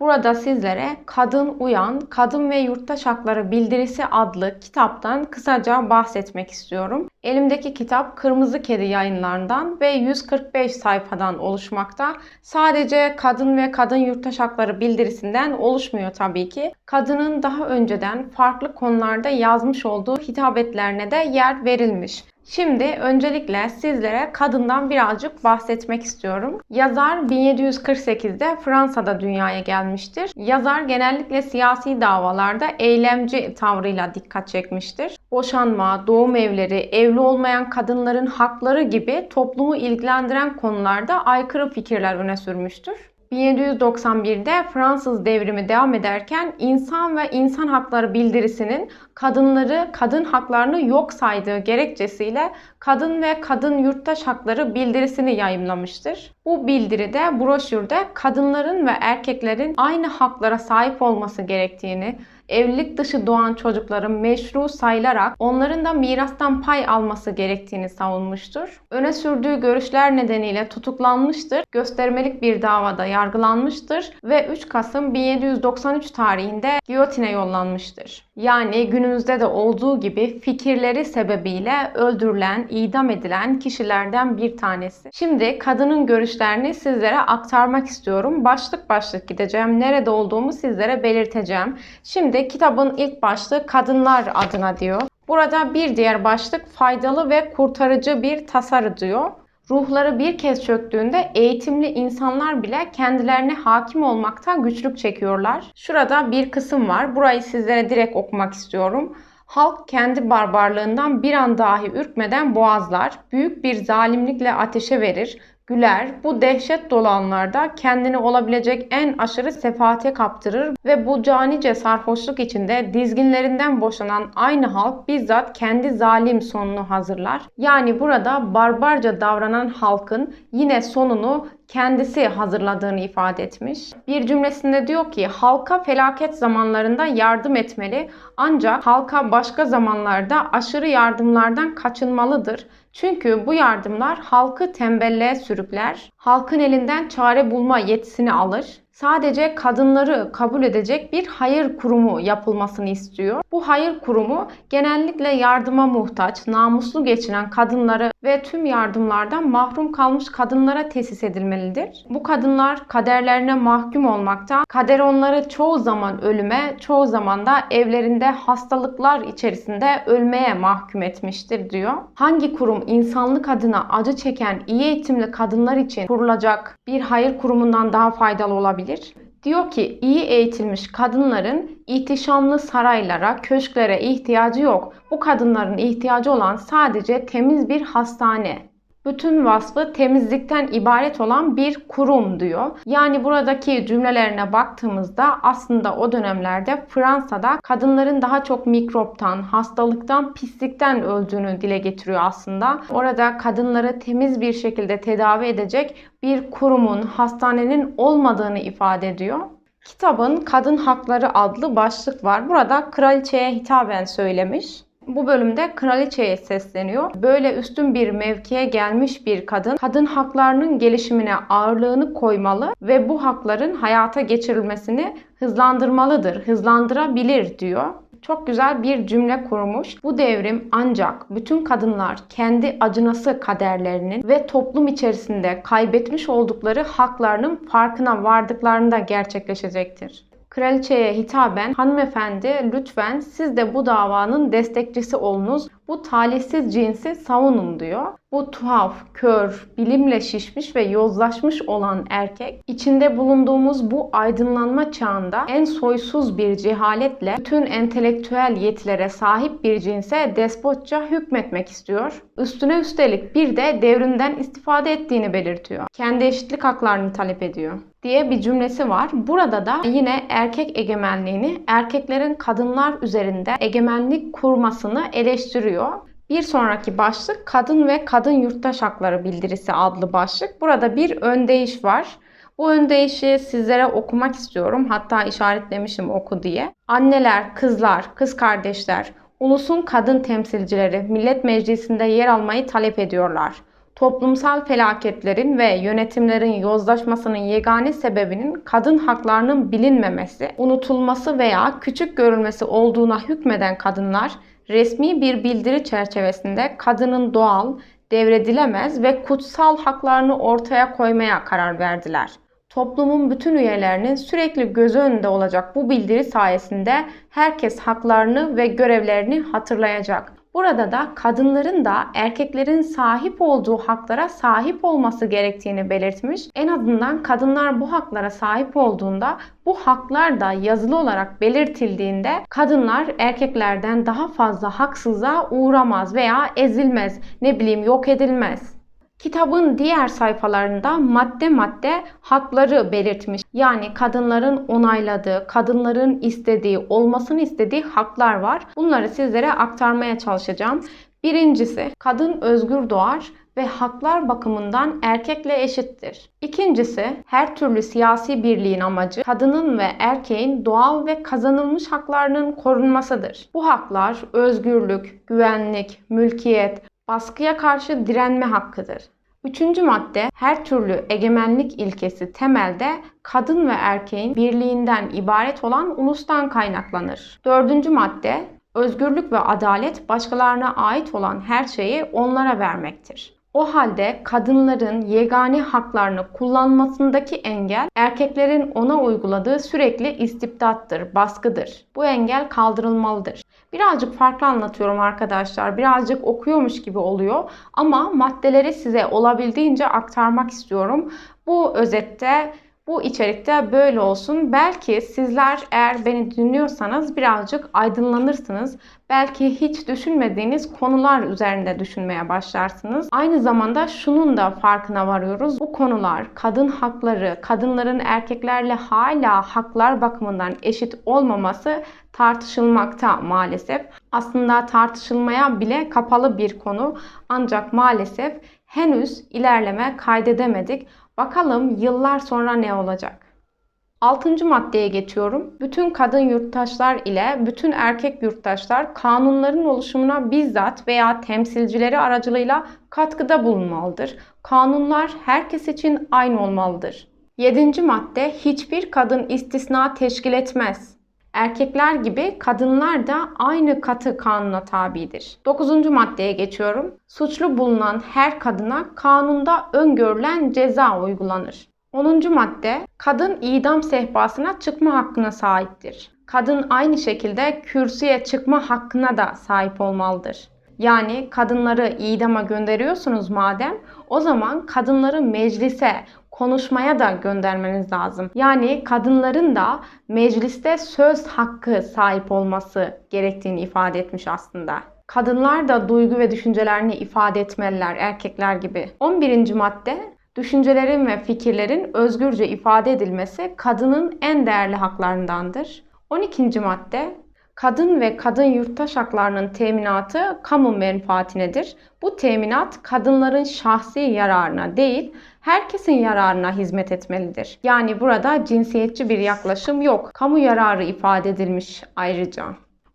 Burada sizlere Kadın Uyan, Kadın ve Yurttaş Hakları Bildirisi adlı kitaptan kısaca bahsetmek istiyorum. Elimdeki kitap Kırmızı Kedi yayınlarından ve 145 sayfadan oluşmakta. Sadece kadın ve kadın yurttaş hakları bildirisinden oluşmuyor tabii ki. Kadının daha önceden farklı konularda yazmış olduğu hitabetlerine de yer verilmiş. Şimdi öncelikle sizlere kadından birazcık bahsetmek istiyorum. Yazar 1748'de Fransa'da dünyaya gelmiştir. Yazar genellikle siyasi davalarda eylemci tavrıyla dikkat çekmiştir. Boşanma, doğum evleri, evli olmayan kadınların hakları gibi toplumu ilgilendiren konularda aykırı fikirler öne sürmüştür. 1791'de Fransız devrimi devam ederken insan ve insan hakları bildirisinin kadınları, kadın haklarını yok saydığı gerekçesiyle kadın ve kadın yurttaş hakları bildirisini yayımlamıştır. Bu bildiride, broşürde kadınların ve erkeklerin aynı haklara sahip olması gerektiğini, evlilik dışı doğan çocukların meşru sayılarak onların da mirastan pay alması gerektiğini savunmuştur. Öne sürdüğü görüşler nedeniyle tutuklanmıştır, göstermelik bir davada yargılanmıştır ve 3 Kasım 1793 tarihinde giyotine yollanmıştır. Yani günümüzde de olduğu gibi fikirleri sebebiyle öldürülen, idam edilen kişilerden bir tanesi. Şimdi kadının görüşlerini sizlere aktarmak istiyorum. Başlık başlık gideceğim. Nerede olduğumu sizlere belirteceğim. Şimdi kitabın ilk başlığı kadınlar adına diyor. Burada bir diğer başlık faydalı ve kurtarıcı bir tasarı diyor. Ruhları bir kez çöktüğünde eğitimli insanlar bile kendilerine hakim olmaktan güçlük çekiyorlar. Şurada bir kısım var. Burayı sizlere direkt okumak istiyorum. Halk kendi barbarlığından bir an dahi ürkmeden boğazlar, büyük bir zalimlikle ateşe verir, güler, bu dehşet dolu anlarda kendini olabilecek en aşırı sefaate kaptırır ve bu canice sarhoşluk içinde dizginlerinden boşanan aynı halk bizzat kendi zalim sonunu hazırlar. Yani burada barbarca davranan halkın yine sonunu kendisi hazırladığını ifade etmiş. Bir cümlesinde diyor ki halka felaket zamanlarında yardım etmeli ancak halka başka zamanlarda aşırı yardımlardan kaçınmalıdır. Çünkü bu yardımlar halkı tembelliğe sürükler, halkın elinden çare bulma yetisini alır sadece kadınları kabul edecek bir hayır kurumu yapılmasını istiyor. Bu hayır kurumu genellikle yardıma muhtaç, namuslu geçinen kadınları ve tüm yardımlardan mahrum kalmış kadınlara tesis edilmelidir. Bu kadınlar kaderlerine mahkum olmakta, kader onları çoğu zaman ölüme, çoğu zaman da evlerinde hastalıklar içerisinde ölmeye mahkum etmiştir diyor. Hangi kurum insanlık adına acı çeken iyi eğitimli kadınlar için kurulacak bir hayır kurumundan daha faydalı olabilir? Olabilir. Diyor ki iyi eğitilmiş kadınların ihtişamlı saraylara, köşklere ihtiyacı yok. Bu kadınların ihtiyacı olan sadece temiz bir hastane bütün vasfı temizlikten ibaret olan bir kurum diyor. Yani buradaki cümlelerine baktığımızda aslında o dönemlerde Fransa'da kadınların daha çok mikroptan, hastalıktan, pislikten öldüğünü dile getiriyor aslında. Orada kadınları temiz bir şekilde tedavi edecek bir kurumun, hastanenin olmadığını ifade ediyor. Kitabın Kadın Hakları adlı başlık var. Burada kraliçeye hitaben söylemiş. Bu bölümde kraliçeye sesleniyor. Böyle üstün bir mevkiye gelmiş bir kadın, kadın haklarının gelişimine ağırlığını koymalı ve bu hakların hayata geçirilmesini hızlandırmalıdır, hızlandırabilir diyor çok güzel bir cümle kurmuş. Bu devrim ancak bütün kadınlar kendi acınası kaderlerinin ve toplum içerisinde kaybetmiş oldukları haklarının farkına vardıklarında gerçekleşecektir. Kraliçeye hitaben hanımefendi lütfen siz de bu davanın destekçisi olunuz. Bu talihsiz cinsi savunun diyor. Bu tuhaf, kör, bilimle şişmiş ve yozlaşmış olan erkek içinde bulunduğumuz bu aydınlanma çağında en soysuz bir cehaletle bütün entelektüel yetilere sahip bir cinse despotça hükmetmek istiyor. Üstüne üstelik bir de devrimden istifade ettiğini belirtiyor. Kendi eşitlik haklarını talep ediyor diye bir cümlesi var. Burada da yine erkek egemenliğini, erkeklerin kadınlar üzerinde egemenlik kurmasını eleştiriyor. Bir sonraki başlık kadın ve kadın yurttaş hakları bildirisi adlı başlık. Burada bir öndeyiş var. Bu öndeyişi sizlere okumak istiyorum. Hatta işaretlemişim oku diye. Anneler, kızlar, kız kardeşler, ulusun kadın temsilcileri Millet Meclisi'nde yer almayı talep ediyorlar. toplumsal felaketlerin ve yönetimlerin yozlaşmasının yegane sebebinin kadın haklarının bilinmemesi, unutulması veya küçük görülmesi olduğuna hükmeden kadınlar resmi bir bildiri çerçevesinde kadının doğal, devredilemez ve kutsal haklarını ortaya koymaya karar verdiler. Toplumun bütün üyelerinin sürekli göz önünde olacak bu bildiri sayesinde herkes haklarını ve görevlerini hatırlayacak. Burada da kadınların da erkeklerin sahip olduğu haklara sahip olması gerektiğini belirtmiş. En azından kadınlar bu haklara sahip olduğunda bu haklar da yazılı olarak belirtildiğinde kadınlar erkeklerden daha fazla haksızlığa uğramaz veya ezilmez, ne bileyim yok edilmez. Kitabın diğer sayfalarında madde madde hakları belirtmiş. Yani kadınların onayladığı, kadınların istediği, olmasını istediği haklar var. Bunları sizlere aktarmaya çalışacağım. Birincisi, kadın özgür doğar ve haklar bakımından erkekle eşittir. İkincisi, her türlü siyasi birliğin amacı kadının ve erkeğin doğal ve kazanılmış haklarının korunmasıdır. Bu haklar özgürlük, güvenlik, mülkiyet, baskıya karşı direnme hakkıdır. Üçüncü madde her türlü egemenlik ilkesi temelde kadın ve erkeğin birliğinden ibaret olan ulustan kaynaklanır. Dördüncü madde özgürlük ve adalet başkalarına ait olan her şeyi onlara vermektir. O halde kadınların yegane haklarını kullanmasındaki engel erkeklerin ona uyguladığı sürekli istibdattır, baskıdır. Bu engel kaldırılmalıdır. Birazcık farklı anlatıyorum arkadaşlar. Birazcık okuyormuş gibi oluyor ama maddeleri size olabildiğince aktarmak istiyorum. Bu özette bu içerikte böyle olsun. Belki sizler eğer beni dinliyorsanız birazcık aydınlanırsınız. Belki hiç düşünmediğiniz konular üzerinde düşünmeye başlarsınız. Aynı zamanda şunun da farkına varıyoruz. Bu konular kadın hakları, kadınların erkeklerle hala haklar bakımından eşit olmaması tartışılmakta maalesef. Aslında tartışılmaya bile kapalı bir konu. Ancak maalesef henüz ilerleme kaydedemedik. Bakalım yıllar sonra ne olacak? Altıncı maddeye geçiyorum. Bütün kadın yurttaşlar ile bütün erkek yurttaşlar kanunların oluşumuna bizzat veya temsilcileri aracılığıyla katkıda bulunmalıdır. Kanunlar herkes için aynı olmalıdır. Yedinci madde hiçbir kadın istisna teşkil etmez. Erkekler gibi kadınlar da aynı katı kanuna tabidir. Dokuzuncu maddeye geçiyorum. Suçlu bulunan her kadına kanunda öngörülen ceza uygulanır. 10. madde kadın idam sehpasına çıkma hakkına sahiptir. Kadın aynı şekilde kürsüye çıkma hakkına da sahip olmalıdır. Yani kadınları idama gönderiyorsunuz madem o zaman kadınları meclise, konuşmaya da göndermeniz lazım. Yani kadınların da mecliste söz hakkı sahip olması gerektiğini ifade etmiş aslında. Kadınlar da duygu ve düşüncelerini ifade etmeliler erkekler gibi. 11. madde Düşüncelerin ve fikirlerin özgürce ifade edilmesi kadının en değerli haklarındandır. 12. madde kadın ve kadın yurttaş haklarının teminatı kamu menfaatinedir. Bu teminat kadınların şahsi yararına değil, herkesin yararına hizmet etmelidir. Yani burada cinsiyetçi bir yaklaşım yok. Kamu yararı ifade edilmiş ayrıca.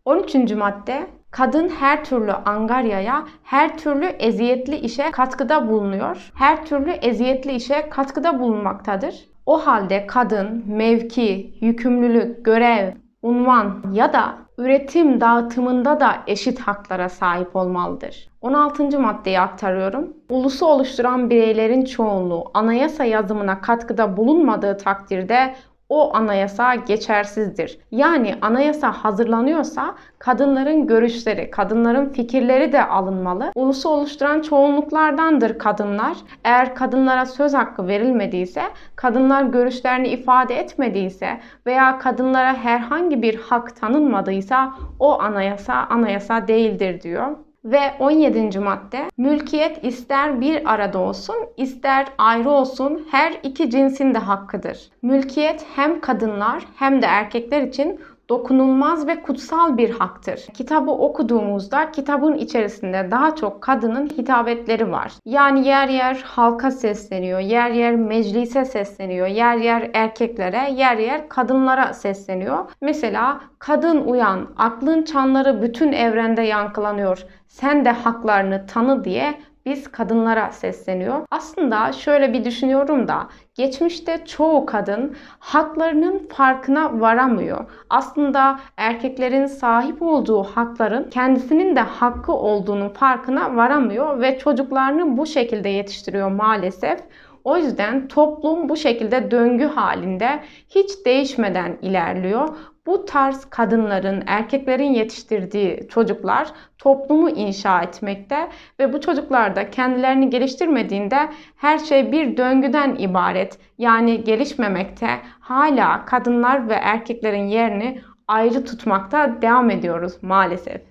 13. madde Kadın her türlü angaryaya, her türlü eziyetli işe katkıda bulunuyor. Her türlü eziyetli işe katkıda bulunmaktadır. O halde kadın mevki, yükümlülük, görev, unvan ya da üretim dağıtımında da eşit haklara sahip olmalıdır. 16. maddeyi aktarıyorum. Ulusu oluşturan bireylerin çoğunluğu anayasa yazımına katkıda bulunmadığı takdirde o anayasa geçersizdir. Yani anayasa hazırlanıyorsa kadınların görüşleri, kadınların fikirleri de alınmalı. Ulusu oluşturan çoğunluklardandır kadınlar. Eğer kadınlara söz hakkı verilmediyse, kadınlar görüşlerini ifade etmediyse veya kadınlara herhangi bir hak tanınmadıysa o anayasa anayasa değildir diyor. Ve 17. madde mülkiyet ister bir arada olsun ister ayrı olsun her iki cinsin de hakkıdır. Mülkiyet hem kadınlar hem de erkekler için dokunulmaz ve kutsal bir haktır. Kitabı okuduğumuzda kitabın içerisinde daha çok kadının hitabetleri var. Yani yer yer halka sesleniyor, yer yer meclise sesleniyor, yer yer erkeklere, yer yer kadınlara sesleniyor. Mesela kadın uyan, aklın çanları bütün evrende yankılanıyor. Sen de haklarını tanı diye biz kadınlara sesleniyor. Aslında şöyle bir düşünüyorum da geçmişte çoğu kadın haklarının farkına varamıyor. Aslında erkeklerin sahip olduğu hakların kendisinin de hakkı olduğunun farkına varamıyor ve çocuklarını bu şekilde yetiştiriyor maalesef. O yüzden toplum bu şekilde döngü halinde hiç değişmeden ilerliyor. Bu tarz kadınların, erkeklerin yetiştirdiği çocuklar toplumu inşa etmekte ve bu çocuklar da kendilerini geliştirmediğinde her şey bir döngüden ibaret. Yani gelişmemekte hala kadınlar ve erkeklerin yerini ayrı tutmakta devam ediyoruz maalesef.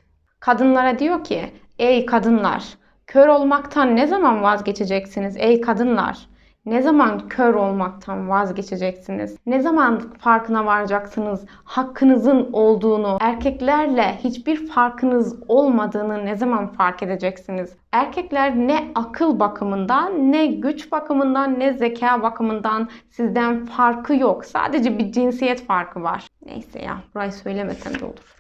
Kadınlara diyor ki, ey kadınlar, kör olmaktan ne zaman vazgeçeceksiniz ey kadınlar? Ne zaman kör olmaktan vazgeçeceksiniz? Ne zaman farkına varacaksınız? Hakkınızın olduğunu, erkeklerle hiçbir farkınız olmadığını ne zaman fark edeceksiniz? Erkekler ne akıl bakımından, ne güç bakımından, ne zeka bakımından sizden farkı yok. Sadece bir cinsiyet farkı var. Neyse ya, burayı söylemesem de olur.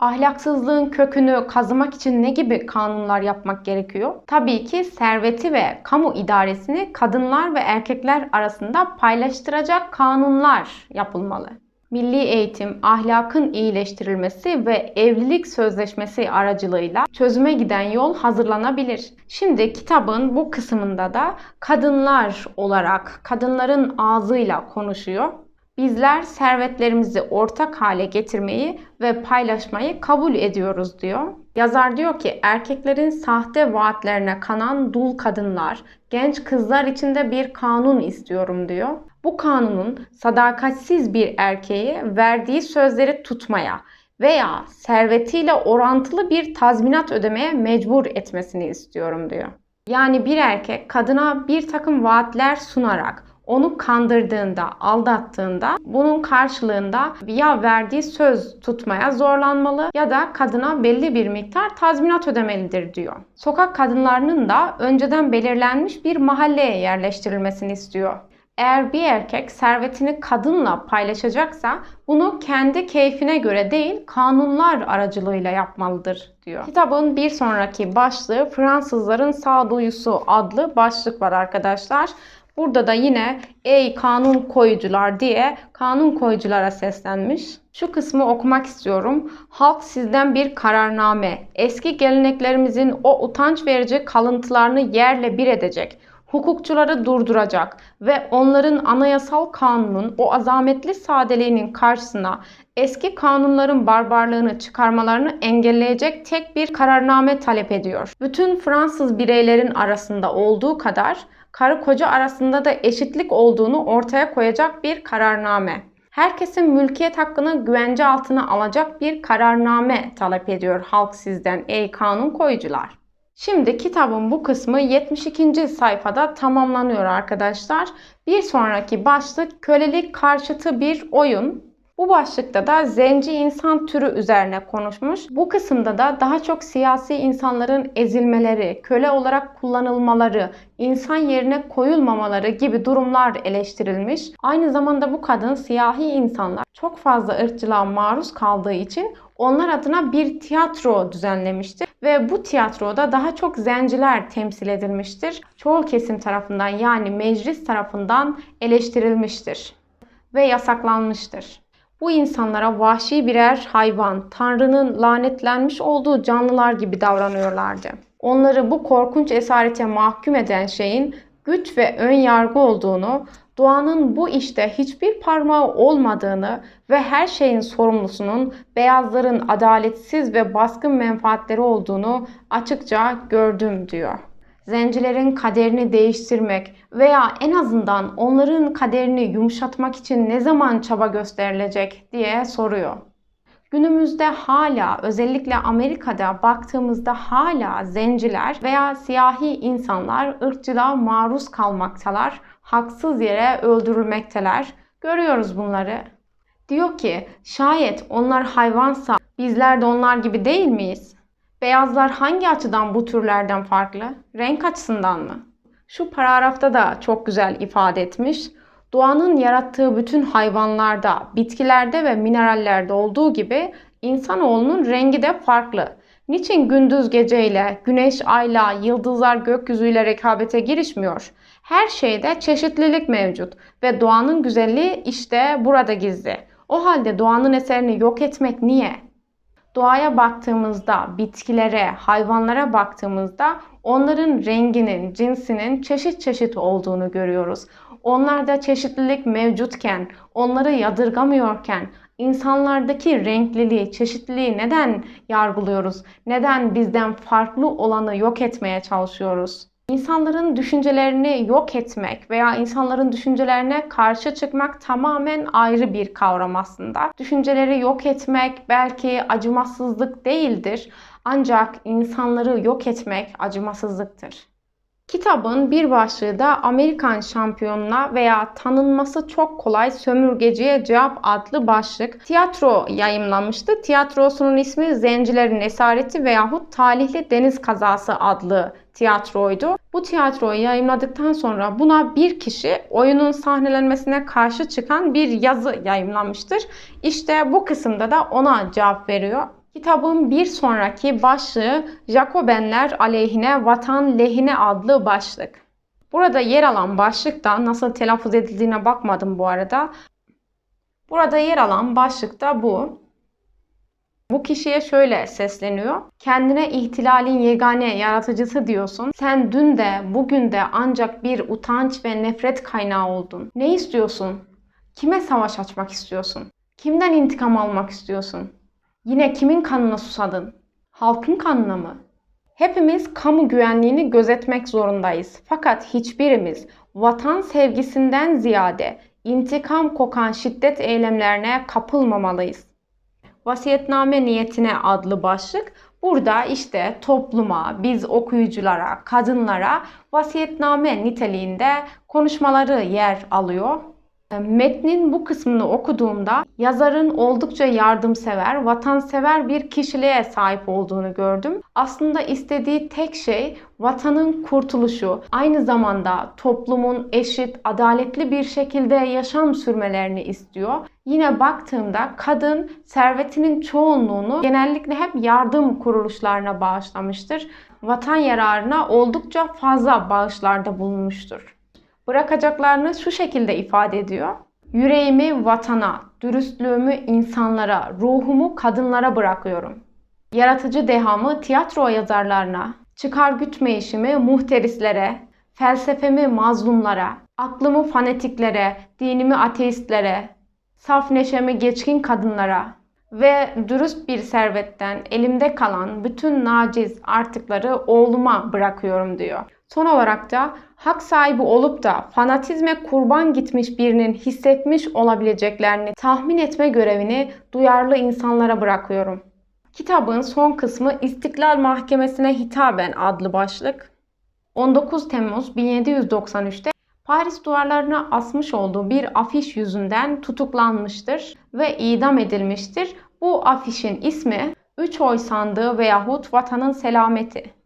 Ahlaksızlığın kökünü kazımak için ne gibi kanunlar yapmak gerekiyor? Tabii ki serveti ve kamu idaresini kadınlar ve erkekler arasında paylaştıracak kanunlar yapılmalı. Milli eğitim, ahlakın iyileştirilmesi ve evlilik sözleşmesi aracılığıyla çözüme giden yol hazırlanabilir. Şimdi kitabın bu kısmında da kadınlar olarak kadınların ağzıyla konuşuyor Bizler servetlerimizi ortak hale getirmeyi ve paylaşmayı kabul ediyoruz diyor. Yazar diyor ki erkeklerin sahte vaatlerine kanan dul kadınlar, genç kızlar için de bir kanun istiyorum diyor. Bu kanunun sadakatsiz bir erkeği verdiği sözleri tutmaya veya servetiyle orantılı bir tazminat ödemeye mecbur etmesini istiyorum diyor. Yani bir erkek kadına bir takım vaatler sunarak onu kandırdığında, aldattığında bunun karşılığında ya verdiği söz tutmaya zorlanmalı ya da kadına belli bir miktar tazminat ödemelidir diyor. Sokak kadınlarının da önceden belirlenmiş bir mahalleye yerleştirilmesini istiyor. Eğer bir erkek servetini kadınla paylaşacaksa bunu kendi keyfine göre değil kanunlar aracılığıyla yapmalıdır diyor. Kitabın bir sonraki başlığı Fransızların sağduyusu adlı başlık var arkadaşlar. Burada da yine ey kanun koyucular diye kanun koyuculara seslenmiş. Şu kısmı okumak istiyorum. Halk sizden bir kararname, eski geleneklerimizin o utanç verici kalıntılarını yerle bir edecek hukukçuları durduracak ve onların anayasal kanunun o azametli sadeliğinin karşısına eski kanunların barbarlığını çıkarmalarını engelleyecek tek bir kararname talep ediyor. Bütün Fransız bireylerin arasında olduğu kadar karı koca arasında da eşitlik olduğunu ortaya koyacak bir kararname. Herkesin mülkiyet hakkını güvence altına alacak bir kararname talep ediyor halk sizden ey kanun koyucular. Şimdi kitabın bu kısmı 72. sayfada tamamlanıyor arkadaşlar. Bir sonraki başlık kölelik karşıtı bir oyun. Bu başlıkta da zenci insan türü üzerine konuşmuş. Bu kısımda da daha çok siyasi insanların ezilmeleri, köle olarak kullanılmaları, insan yerine koyulmamaları gibi durumlar eleştirilmiş. Aynı zamanda bu kadın siyahi insanlar çok fazla ırkçılığa maruz kaldığı için onlar adına bir tiyatro düzenlemiştir ve bu tiyatroda daha çok zenciler temsil edilmiştir. Çoğu kesim tarafından yani meclis tarafından eleştirilmiştir ve yasaklanmıştır. Bu insanlara vahşi birer hayvan, Tanrı'nın lanetlenmiş olduğu canlılar gibi davranıyorlardı. Onları bu korkunç esarete mahkum eden şeyin güç ve ön yargı olduğunu, doğanın bu işte hiçbir parmağı olmadığını ve her şeyin sorumlusunun beyazların adaletsiz ve baskın menfaatleri olduğunu açıkça gördüm diyor zencilerin kaderini değiştirmek veya en azından onların kaderini yumuşatmak için ne zaman çaba gösterilecek diye soruyor. Günümüzde hala özellikle Amerika'da baktığımızda hala zenciler veya siyahi insanlar ırkçılığa maruz kalmaktalar. Haksız yere öldürülmekteler. Görüyoruz bunları. Diyor ki şayet onlar hayvansa bizler de onlar gibi değil miyiz? Beyazlar hangi açıdan bu türlerden farklı? Renk açısından mı? Şu paragrafta da çok güzel ifade etmiş. Doğanın yarattığı bütün hayvanlarda, bitkilerde ve minerallerde olduğu gibi insanoğlunun rengi de farklı. Niçin gündüz geceyle, güneş ayla, yıldızlar gökyüzüyle rekabete girişmiyor? Her şeyde çeşitlilik mevcut ve doğanın güzelliği işte burada gizli. O halde doğanın eserini yok etmek niye? Doğaya baktığımızda, bitkilere, hayvanlara baktığımızda onların renginin, cinsinin çeşit çeşit olduğunu görüyoruz. Onlarda çeşitlilik mevcutken, onları yadırgamıyorken, insanlardaki renkliliği, çeşitliliği neden yargılıyoruz? Neden bizden farklı olanı yok etmeye çalışıyoruz? İnsanların düşüncelerini yok etmek veya insanların düşüncelerine karşı çıkmak tamamen ayrı bir kavram aslında. Düşünceleri yok etmek belki acımasızlık değildir ancak insanları yok etmek acımasızlıktır. Kitabın bir başlığı da Amerikan şampiyonuna veya tanınması çok kolay sömürgeciye cevap adlı başlık. Tiyatro yayımlanmıştı. Tiyatrosunun ismi Zencilerin Esareti veyahut Talihli Deniz Kazası adlı tiyatroydu. Bu tiyatroyu yayımladıktan sonra buna bir kişi oyunun sahnelenmesine karşı çıkan bir yazı yayımlanmıştır. İşte bu kısımda da ona cevap veriyor. Kitabın bir sonraki başlığı Jacobenler aleyhine vatan lehine adlı başlık. Burada yer alan başlıkta nasıl telaffuz edildiğine bakmadım bu arada. Burada yer alan başlıkta bu. Bu kişiye şöyle sesleniyor. Kendine ihtilalin yegane yaratıcısı diyorsun. Sen dün de bugün de ancak bir utanç ve nefret kaynağı oldun. Ne istiyorsun? Kime savaş açmak istiyorsun? Kimden intikam almak istiyorsun? Yine kimin kanına susadın? Halkın kanına mı? Hepimiz kamu güvenliğini gözetmek zorundayız. Fakat hiçbirimiz vatan sevgisinden ziyade intikam kokan şiddet eylemlerine kapılmamalıyız. Vasiyetname niyetine adlı başlık burada işte topluma, biz okuyuculara, kadınlara vasiyetname niteliğinde konuşmaları yer alıyor. Metnin bu kısmını okuduğumda yazarın oldukça yardımsever, vatansever bir kişiliğe sahip olduğunu gördüm. Aslında istediği tek şey vatanın kurtuluşu, aynı zamanda toplumun eşit, adaletli bir şekilde yaşam sürmelerini istiyor. Yine baktığımda kadın servetinin çoğunluğunu genellikle hep yardım kuruluşlarına bağışlamıştır. Vatan yararına oldukça fazla bağışlarda bulunmuştur. Bırakacaklarını şu şekilde ifade ediyor. Yüreğimi vatana, dürüstlüğümü insanlara, ruhumu kadınlara bırakıyorum. Yaratıcı dehamı tiyatro yazarlarına, çıkar gütme işimi muhterislere, felsefemi mazlumlara, aklımı fanatiklere, dinimi ateistlere, saf neşemi geçkin kadınlara ve dürüst bir servetten elimde kalan bütün naciz artıkları oğluma bırakıyorum diyor. Son olarak da hak sahibi olup da fanatizme kurban gitmiş birinin hissetmiş olabileceklerini tahmin etme görevini duyarlı insanlara bırakıyorum. Kitabın son kısmı İstiklal Mahkemesi'ne hitaben adlı başlık. 19 Temmuz 1793'te Paris duvarlarına asmış olduğu bir afiş yüzünden tutuklanmıştır ve idam edilmiştir. Bu afişin ismi 3 oy sandığı veyahut vatanın selameti.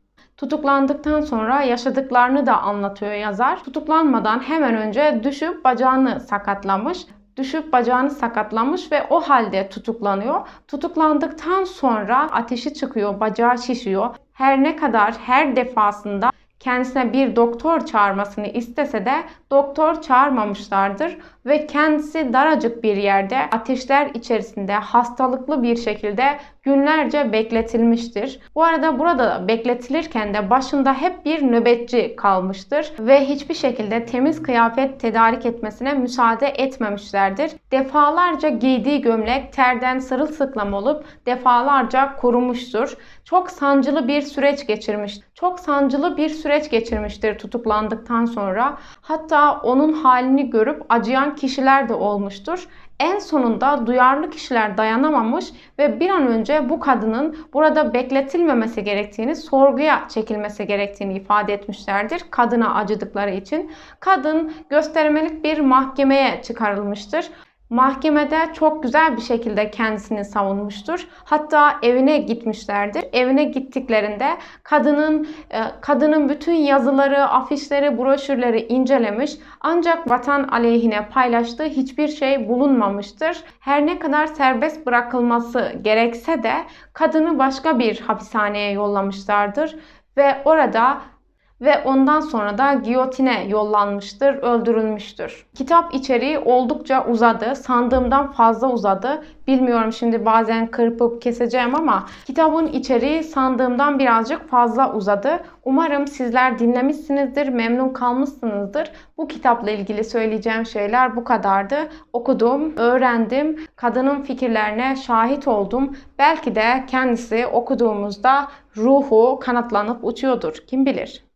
Tutuklandıktan sonra yaşadıklarını da anlatıyor yazar. Tutuklanmadan hemen önce düşüp bacağını sakatlamış düşüp bacağını sakatlamış ve o halde tutuklanıyor. Tutuklandıktan sonra ateşi çıkıyor, bacağı şişiyor. Her ne kadar her defasında kendisine bir doktor çağırmasını istese de doktor çağırmamışlardır ve kendisi daracık bir yerde ateşler içerisinde hastalıklı bir şekilde günlerce bekletilmiştir. Bu arada burada bekletilirken de başında hep bir nöbetçi kalmıştır ve hiçbir şekilde temiz kıyafet tedarik etmesine müsaade etmemişlerdir. Defalarca giydiği gömlek terden sırılsıklam olup defalarca kurumuştur. Çok sancılı bir süreç geçirmiş. Çok sancılı bir süreç geçirmiştir tutuklandıktan sonra. Hatta onun halini görüp acıyan kişiler de olmuştur. En sonunda duyarlı kişiler dayanamamış ve bir an önce bu kadının burada bekletilmemesi gerektiğini, sorguya çekilmesi gerektiğini ifade etmişlerdir kadına acıdıkları için. Kadın göstermelik bir mahkemeye çıkarılmıştır. Mahkemede çok güzel bir şekilde kendisini savunmuştur. Hatta evine gitmişlerdir. Evine gittiklerinde kadının e, kadının bütün yazıları, afişleri, broşürleri incelemiş. Ancak vatan aleyhine paylaştığı hiçbir şey bulunmamıştır. Her ne kadar serbest bırakılması gerekse de kadını başka bir hapishaneye yollamışlardır ve orada ve ondan sonra da giyotine yollanmıştır, öldürülmüştür. Kitap içeriği oldukça uzadı. Sandığımdan fazla uzadı. Bilmiyorum şimdi bazen kırpıp keseceğim ama kitabın içeriği sandığımdan birazcık fazla uzadı. Umarım sizler dinlemişsinizdir, memnun kalmışsınızdır. Bu kitapla ilgili söyleyeceğim şeyler bu kadardı. Okudum, öğrendim, kadının fikirlerine şahit oldum. Belki de kendisi okuduğumuzda ruhu kanatlanıp uçuyordur. Kim bilir?